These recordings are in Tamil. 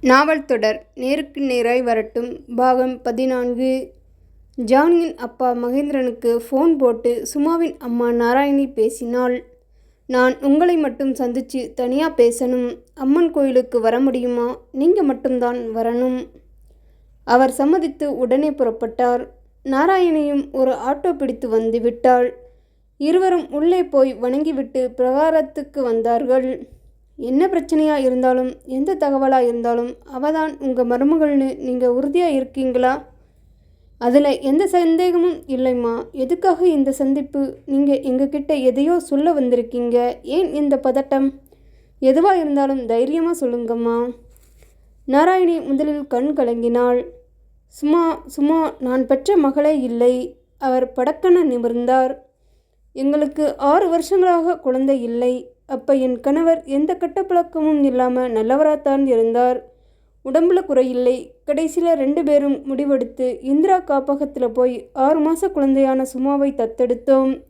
நாவல் தொடர் நேருக்கு நேராய் வரட்டும். பாகம் பதினான்கு. ஜானியின் அப்பா மகேந்திரனுக்கு ஃபோன் போட்டு சுமாவின் அம்மா நாராயணி பேசினாள். நான் உங்களை மட்டும் சந்தித்து தனியாக பேசணும். அம்மன் கோயிலுக்கு வர முடியுமா? நீங்கள் மட்டும்தான் வரணும். அவர் சம்மதித்து உடனே புறப்பட்டார். நாராயணியும் ஒரு ஆட்டோ பிடித்து வந்து விட்டாள். இருவரும் உள்ளே போய் வணங்கிவிட்டு பிரகாரத்துக்கு வந்தார்கள். என்ன பிரச்சனையாக இருந்தாலும் எந்த தகவலாக இருந்தாலும் அவதான் உங்கள் மருமகள்னு நீங்கள் உறுதியாக இருக்கீங்களா? அதில் எந்த சந்தேகமும் இல்லைம்மா. எதுக்காக இந்த சந்திப்பு? நீங்கள் எங்ககிட்ட எதையோ சொல்ல வந்திருக்கீங்க. ஏன் இந்த பதட்டம்? எதுவாக இருந்தாலும் தைரியமாக சொல்லுங்கம்மா. நாராயணி முதலில் கண் கலங்கினாள். சும்மா சும்மா நான் பெற்ற மகளே இல்லை. அவர் படக்கென நிமிர்ந்தார். எங்களுக்கு ஆறு வருஷங்களாக குழந்தை இல்லை. அப்போ என் கணவர் எந்த கட்டப்பழக்கமும் இல்லாமல் நல்லவராகத்தான் இருந்தார். உடம்புல குறையில்லை கடைசியில் ரெண்டு பேரும் முடிவெடுத்து இந்திரா காப்பகத்தில் போய் ஆறு மாத குழந்தையான சுமாவை தத்தெடுத்தோம்.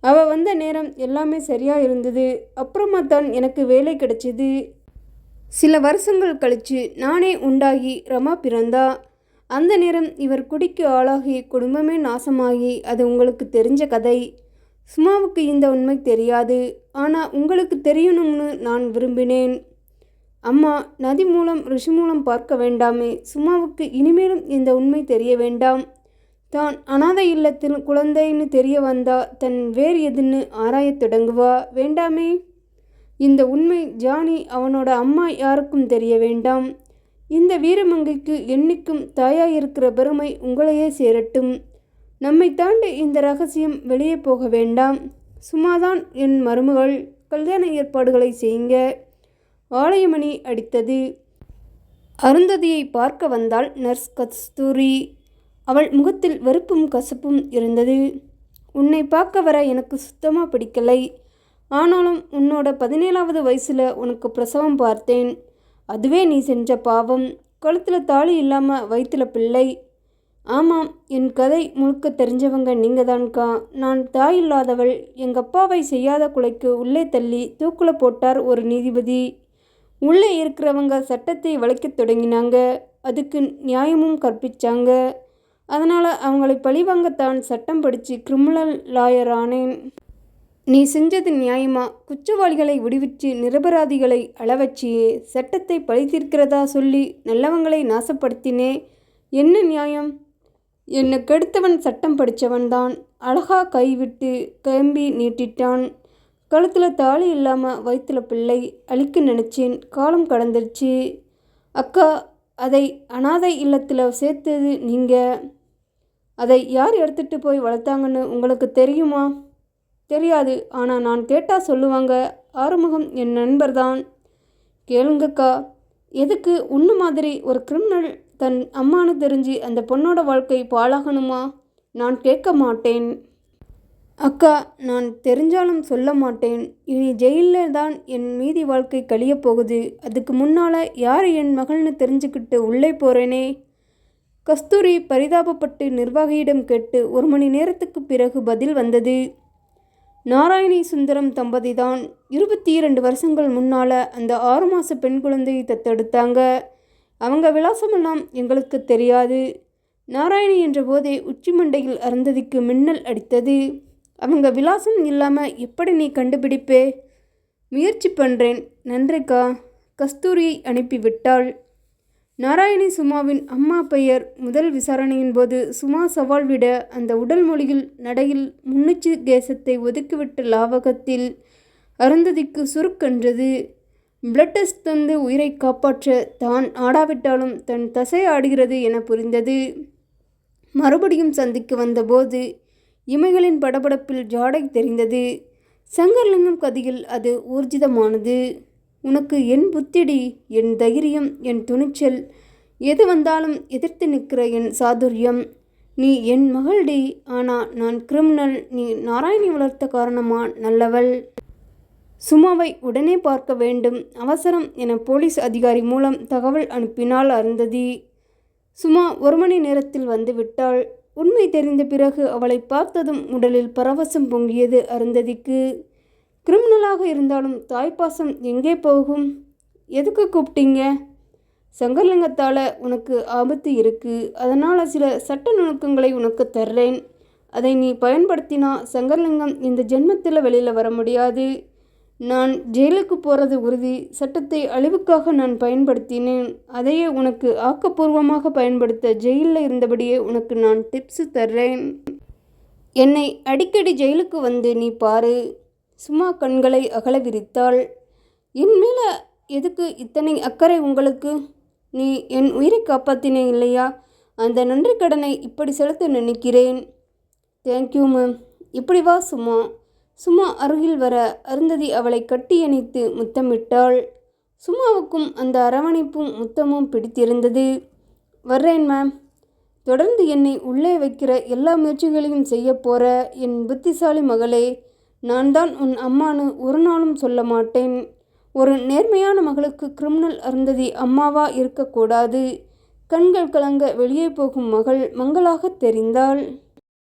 அவள் வந்த நேரம் எல்லாமே சரியாக இருந்தது. அப்புறமா தான் எனக்கு வேலை கிடைச்சிது. சில வருஷங்கள் கழித்து நானே உண்டாகி ரமா பிறந்தா. அந்த நேரம் இவர் குடிக்கு ஆளாகி குடும்பமே நாசமாகி. அது உங்களுக்கு தெரிஞ்ச கதை. சுமாவுக்கு இந்த உண்மை தெரியாது. ஆனால் உங்களுக்கு தெரியணும்னு நான் விரும்பினேன். அம்மா நதி மூலம் ரிஷி மூலம் பார்க்க வேண்டாமே. சுமாவுக்கு இனிமேலும் இந்த உண்மை தெரிய வேண்டாம். தான் அனாதை இல்லத்தில் குழந்தைன்னு தெரிய வந்தா தன் வேறு எதுன்னு ஆராயத் தொடங்குவா? வேண்டாமே. இந்த உண்மை ஜானி அவனோட அம்மா யாருக்கும் தெரிய வேண்டாம். இந்த வீரமங்கைக்கு என்னைக்கும் தாயாயிருக்கிற பெருமை உங்களையே சேரட்டும். நம்மை தாண்டி இந்த ரகசியம் வெளியே போக வேண்டாம். சும்மாதான் என் மருமகள் கல்யாண ஏற்பாடுகளை செய்யுங்க. ஆலயமணி அடித்தது. அருந்ததியை பார்க்க வந்தாள் நர்ஸ் கஸ்தூரி. அவள் முகத்தில் வெறுப்பும் கசப்பும் இருந்தது. உன்னை பார்க்க வர எனக்கு சுத்தமாக பிடிக்கலை. ஆனாலும் உன்னோட பதினேழாவது வயசில் உனக்கு பிரசவம் பார்த்தேன். அதுவே நீ செஞ்ச பாவம். கழுத்தில் தாலி இல்லாமல் வயிற்றுல பிள்ளை. ஆமாம் என் கதை முழுக்க தெரிஞ்சவங்க நீங்கள் தான்க்கா நான் தாய் இல்லாதவள் எங்கள் அப்பாவை செய்யாத கொலைக்கு உள்ளே தள்ளி தூக்கில் போட்டார் ஒரு நீதிபதி. உள்ளே இருக்கிறவங்க சட்டத்தை வளைக்கத் தொடங்கினாங்க. அதுக்கு நியாயமும் கற்பிச்சாங்க. அதனால் அவங்களை பழிவாங்கத்தான் சட்டம் படித்து கிரிமினல் லாயர் ஆனேன். நீ செஞ்சது நியாயமா? குற்றவாளிகளை விடுவிச்சு நிரபராதிகளை அளவச்சியே. சட்டத்தை பழி தீர்க்கிறதா சொல்லி நல்லவங்களை நாசப்படுத்தினே. என்ன நியாயம்? என்னை கெடுத்தவன் சட்டம் படித்தவன் தான் அழகா கைவிட்டு கம்பி நீட்டிட்டான். கழுத்தில் தாலி இல்லாமல் வயிற்றுல பிள்ளை அழிக்க நினச்சேன். காலம் கடந்துருச்சு. அக்கா அதை அனாதை இல்லத்தில் சேர்த்தது நீங்கள் அதை யார் எடுத்துகிட்டு போய் வளர்த்தாங்கன்னு உங்களுக்கு தெரியுமா? தெரியாது. ஆனால் நான் கேட்டால் சொல்லுவாங்க ஆறுமுகம் என் நண்பர் தான் கேளுங்கக்கா எதுக்கு உன்ன மாதிரி ஒரு கிரிமினல் தன் அம்மானு தெரிஞ்சு அந்த பொண்ணோட வாழ்க்கை பாழாகணுமா? நான் கேட்க மாட்டேன். அக்கா நான் தெரிஞ்சாலும் சொல்ல மாட்டேன். இனி ஜெயிலில் தான் என் மீதி வாழ்க்கை கழியப் போகுது. அதுக்கு முன்னால் யார் என் மகள்னு தெரிஞ்சுக்கிட்டு உள்ளே போகிறேனே கஸ்தூரி பரிதாபப்பட்டு நிர்வாகியிடம் கேட்டு ஒரு மணி நேரத்துக்கு பிறகு பதில் வந்தது. நாராயணி சுந்தரம் தம்பதி தான் இருபத்தி இரண்டு வருஷங்கள் முன்னால் அந்த ஆறு மாத பெண் குழந்தையை தத்தெடுத்தாங்க. அவங்க விலாசமெல்லாம் எங்களுக்கு தெரியாது. நாராயணி என்ற போதே உச்சி மண்டையில் அருந்ததிக்கு மின்னல் அடித்தது. அவங்க விலாசம் இல்லாமல் எப்படி நீ கண்டுபிடிப்பே? முயற்சி பண்ணுறேன் நன்றிக்கா. கஸ்தூரியை அனுப்பிவிட்டாள். நாராயணி சுமாவின் அம்மா பெயர் முதல் விசாரணையின் போது சுமா சவால் விட அந்த உடல் மொழியில் நடையில் முன்னிச்சு கேசத்தை ஒதுக்கிவிட்ட லாவகத்தில் அருந்ததிக்கு சுருக்கென்றது. பிளட் டெஸ்ட் தந்து உயிரை காப்பாற்ற தான் ஆடாவிட்டாலும் தன் தசை ஆடுகிறது என புரிந்தது. மறுபடியும் சந்திக்க வந்தபோது இமைகளின் படபடப்பில் ஜாடை தெரிந்தது. சங்கர்லிங்கம் கதியில் அது ஊர்ஜிதமானது. உனக்கு என் புத்திடி என் தைரியம் என் துணிச்சல் எது வந்தாலும் எதிர்த்து நிற்கிற என் சாதுரியம். நீ என் மகள்டி ஆனா நான் கிரிமினல் நீ நாராயணி வளர்த்த காரணமா நல்லவள்? சுமாவை உடனே பார்க்க வேண்டும். அவசரம் என போலீஸ் அதிகாரி மூலம் தகவல் அனுப்பினாள் அருந்ததி. சுமா ஒரு மணி நேரத்தில் வந்து விட்டாள். உண்மை தெரிந்த பிறகு அவளை பார்த்ததும் உடலில் பரவசம் பொங்கியது அருந்ததிக்கு. கிரிமினலாக இருந்தாலும் தாய்ப்பாசம் எங்கே போகும்? எதுக்கு கூப்பிட்டீங்க? சங்கர்லிங்கத்தால் உனக்கு ஆபத்து இருக்குது அதனால் சில சட்ட நுணுக்கங்களை உனக்கு தர்றேன். அதை நீ பயன்படுத்தினா சங்கர்லிங்கம் இந்த ஜென்மத்தில் வெளியில் வர முடியாது. நான் ஜெயிலுக்கு போகிறது உறுதி. சட்டத்தை அழிவுக்காக நான் பயன்படுத்தினேன். அதையே உனக்கு ஆக்கப்பூர்வமாக பயன்படுத்த ஜெயிலில் இருந்தபடியே உனக்கு நான் டிப்ஸு தர்றேன். என்னை அடிக்கடி ஜெயிலுக்கு வந்து நீ பாரு. சும்மா கண்களை அகல விரித்தாள். என் மேலே எதுக்கு இத்தனை அக்கறை உங்களுக்கு? நீ என் உயிரை காப்பாத்தினே இல்லையா? அந்த நன்றி கடனை இப்படி செலுத்த நினைக்கிறேன். தேங்க்யூ மேம் இப்படி வா சும்மா. சும்மா அருகில் வர அருந்ததி அவளை கட்டியணைத்து முத்தமிட்டாள். சும்மாவுக்கும் அந்த அரவணைப்பும் முத்தமும் பிடித்திருந்தது. வர்றேன் மேம். தொடர்ந்து என்னை உள்ளே வைக்கிற எல்லா முயற்சிகளையும் செய்ய போற என் புத்திசாலி மகளே நான் தான் உன் அம்மானு ஒரு நாளும் சொல்ல மாட்டேன். ஒரு நேர்மையான மகளுக்கு கிரிமினல் அருந்ததி அம்மாவா இருக்கக்கூடாது. கண்கள் கலங்க வெளியே போகும் மகள் மங்களாக தெரிந்தாள்.